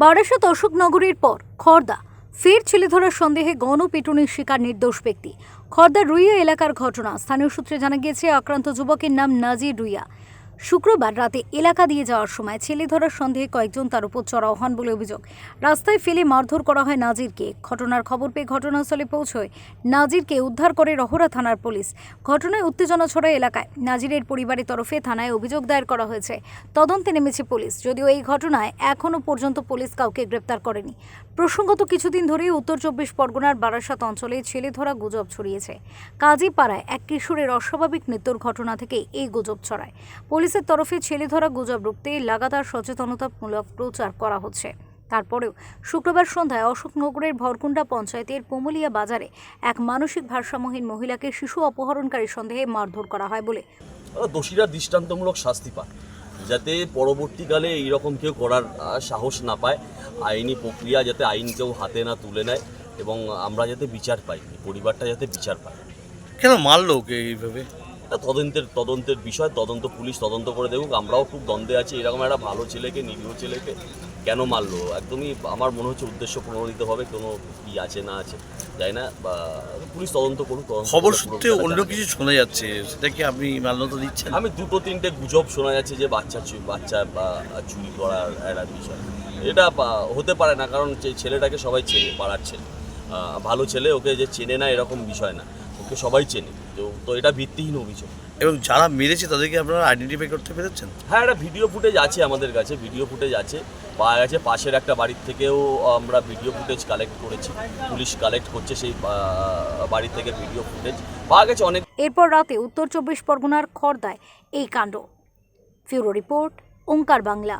বারাসাত অশোকনগরীর পর খর্দা, ফের ছেলে ধরার সন্দেহে গণপিটুনির শিকার নির্দোষ ব্যক্তি। খর্দা রুইয়া এলাকার ঘটনা, স্থানীয় সূত্রে জানা গিয়েছে, আক্রান্ত যুবকের নাম নাজির রুইয়া। শুক্রবার রাতে এলাকা দিয়ে যাওয়ার সময় ছেলে ধরার সন্দেহে কয়েকজন তার উপর চড়াও হন বলে অভিযোগ। রাস্তায় ফেলে মারধর করা হয় নাজিরকে। ঘটনার খবর পেয়ে ঘটনাস্থলে পৌঁছয় নাজিরকে উদ্ধার করে রহরা থানার পুলিশ। ঘটনায় উত্তেজনা ছড়ায় এলাকায়। নাজিরের পরিবারের তরফে থানায় অভিযোগ দায়ের করা হয়েছে। তদন্তে নেমেছে পুলিশ। যদিও এই ঘটনায় এখনও পর্যন্ত পুলিশ কাউকে গ্রেপ্তার করেনি। প্রসঙ্গত কিছুদিন ধরেই উত্তর চব্বিশ পরগনার বারাসাত অঞ্চলে ছেলে ধরা গুজব ছড়িয়েছে। কাজীপাড়ায় এক কিশোরের অস্বাভাবিক মৃত্যুর ঘটনা থেকে এই গুজব ছড়ায়। পুলিশের তরফে ছেলে ধরা গুজব রুখতে লাগাতার সচেতনতামূলক প্রচার করা হচ্ছে। তারপরেও শুক্রবার সন্ধ্যায় অশোকনগরের ভরকুন্ডা পঞ্চায়েতের পোমলিয়া বাজারে এক মানসিক ভারসাম্যহীন মহিলাকে শিশু অপহরণকারী সন্দেহে মারধর করা হয় বলে। দোষীরা দৃষ্টান্তমূলক শাস্তি পায় যাতে পরবর্তীকালে এইরকম কেউ করার সাহস না পায়। আইনি প্রক্রিয়া যাতে আইন কেউ হাতে না তুলে নেয় এবং আমরা যাতে বিচার পাই পরিবারটা যাতে বিচার পায়। কেন মারলো ওকে এইভাবে? এটা তদন্তের তদন্তের বিষয় তদন্ত পুলিশ তদন্ত করে দেখুক আমরাও খুব দ্বন্দ্বে আছি। এরকম একটা ভালো ছেলেকে নিরীহ ছেলেকে কেন মারলো? একদমই আমার মনে হচ্ছে উদ্দেশ্য প্রণোদিতভাবে কোনো কি আছে না আছে যাই না? বা পুলিশ তদন্ত করুক খবর সূত্রে অন্য কিছু শোনা যাচ্ছে সেটা কি আপনি মান্যতা দিচ্ছেন? আমি দুটো তিনটে গুজব শোনা যাচ্ছে যে বাচ্চা বাচ্চা বা চুরি করার একটা বিষয়। এটা হতে পারে না কারণ ছেলেটাকে সবাই চেনে পাড়ার ছেলে। ভালো ছেলে ওকে যে চেনে না এরকম বিষয় না। ওকে সবাই চেনে। তো তো এটা ভিত্তিহীন অভিযোগ। এবং যারা মেরেছে তাদেরকে আপনারা আইডেন্টিফাই করতে পেরেছেন? হ্যাঁ একটা ভিডিও ফুটেজ আছে আমাদের কাছে ভিডিও ফুটেজ আছে। পাওয়া গেছে পাশের একটা বাড়ির থেকেও আমরা ভিডিও ফুটেজ কালেক্ট করেছি। পুলিশ কালেক্ট করছে সেই বাড়ি থেকে ভিডিও ফুটেজ পাওয়া গেছে অনেক এরপর রাতে উত্তর চব্বিশ পরগনার খর্দায় এই কাণ্ড। Bureau report Onkar Bangla.